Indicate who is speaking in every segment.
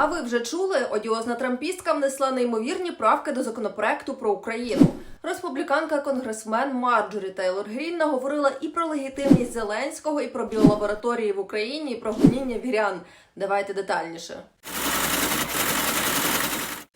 Speaker 1: А ви вже чули? Одіозна трампістка внесла неймовірні правки до законопроекту про Україну. Республіканка конгресмен Марджорі Тейлор Грін наговорила і про легітимність Зеленського, і про біолабораторії в Україні, і про гоніння вірян. Давайте детальніше.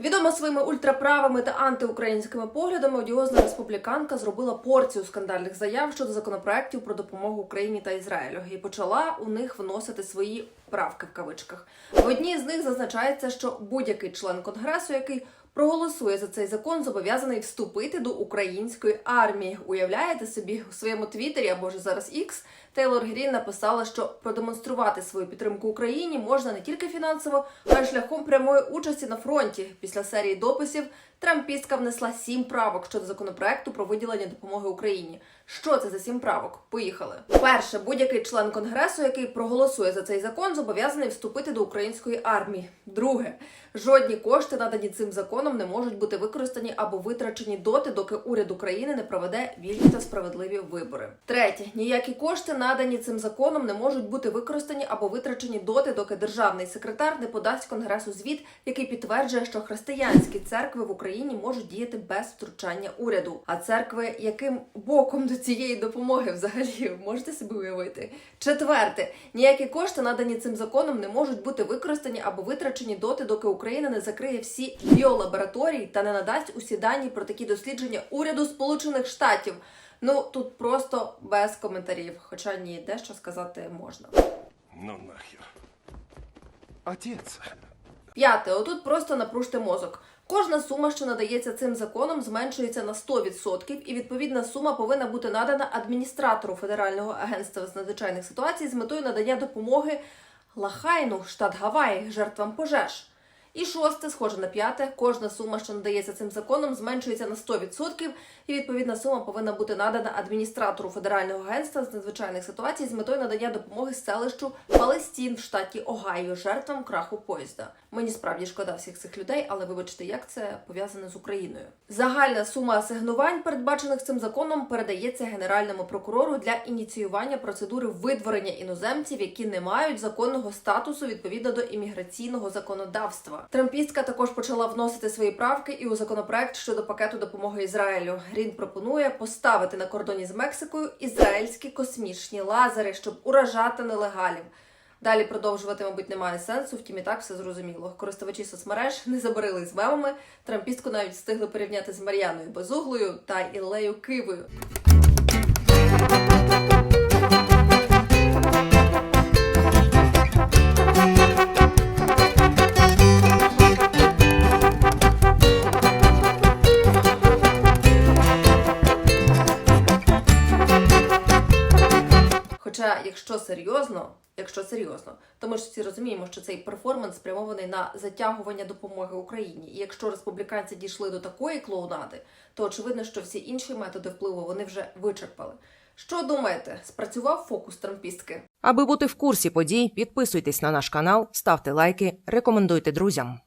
Speaker 1: Відома своїми ультраправими та антиукраїнськими поглядами, одіозна республіканка зробила порцію скандальних заяв щодо законопроєктів про допомогу Україні та Ізраїлю і почала у них вносити свої правки в кавичках. В одній з них зазначається, що будь-який член конгресу, який проголосує за цей закон, зобов'язаний вступити до української армії. Уявляєте собі у своєму твіттері або ж зараз X Тейлор Грін написала, що продемонструвати свою підтримку Україні можна не тільки фінансово, а й шляхом прямої участі на фронті. Після серії дописів трампістка внесла сім правок щодо законопроекту про виділення допомоги Україні. Що це за сім правок? Поїхали. Перше, будь-який член конгресу, який проголосує за цей закон, зобов'язаний вступити до української армії. Друге, жодні кошти, надані цим законом, не можуть бути використані або витрачені доти, доки уряд України не проведе вільні та справедливі вибори. Третє, ніякі кошти, надані цим законом, не можуть бути використані або витрачені доти, доки державний секретар не подасть конгресу звіт, який підтверджує, що християнські церкви в Україні можуть діяти без втручання уряду. А церкви яким боком до цієї допомоги взагалі можете собі уявити? Четверте, ніякі кошти, надані цим законом, не можуть бути використані або витрачені доти, доки Україна не закриє всі біолабораторії та не надасть усі дані про такі дослідження уряду Сполучених Штатів. Ну тут просто без коментарів, хоча ні, дещо сказати можна.
Speaker 2: Ну нахер. Отец.
Speaker 1: П'яте, отут просто напружте мозок. Кожна сума, що надається цим законом, зменшується на 100%, і відповідна сума повинна бути надана адміністратору Федерального агентства з надзвичайних ситуацій з метою надання допомоги Лахайну, штат Гаваї, жертвам пожеж. І шосте, схоже на п'яте, кожна сума, що надається цим законом, зменшується на 100%, і відповідна сума повинна бути надана адміністратору Федерального агентства з надзвичайних ситуацій з метою надання допомоги селищу Палестін в штаті Огайо жертвам краху поїзда. Мені справді шкода всіх цих людей, але вибачте, як це пов'язане з Україною. Загальна сума асигнувань, передбачених цим законом, передається генеральному прокурору для ініціювання процедури видворення іноземців, які не мають законного статусу відповідно до імміграційного законодавства. Трампістка також почала вносити свої правки і у законопроект щодо пакету допомоги Ізраїлю. Грін пропонує поставити на кордоні з Мексикою ізраїльські космічні лазери, щоб уражати нелегалів. Далі продовжувати, мабуть, немає сенсу, втім і так все зрозуміло. Користувачі соцмереж не забарили з мемами. Трампістку навіть встигли порівняти з Мар'яною Безуглою та Іллею Кивою. Якщо серйозно, якщо серйозно, то ми ж всі розуміємо, що цей перформанс спрямований на затягування допомоги Україні. І якщо республіканці дійшли до такої клоунади, то очевидно, що всі інші методи впливу вони вже вичерпали. Що думаєте, спрацював фокус трампістки?
Speaker 3: Аби бути в курсі подій, підписуйтесь на наш канал, ставте лайки, рекомендуйте друзям.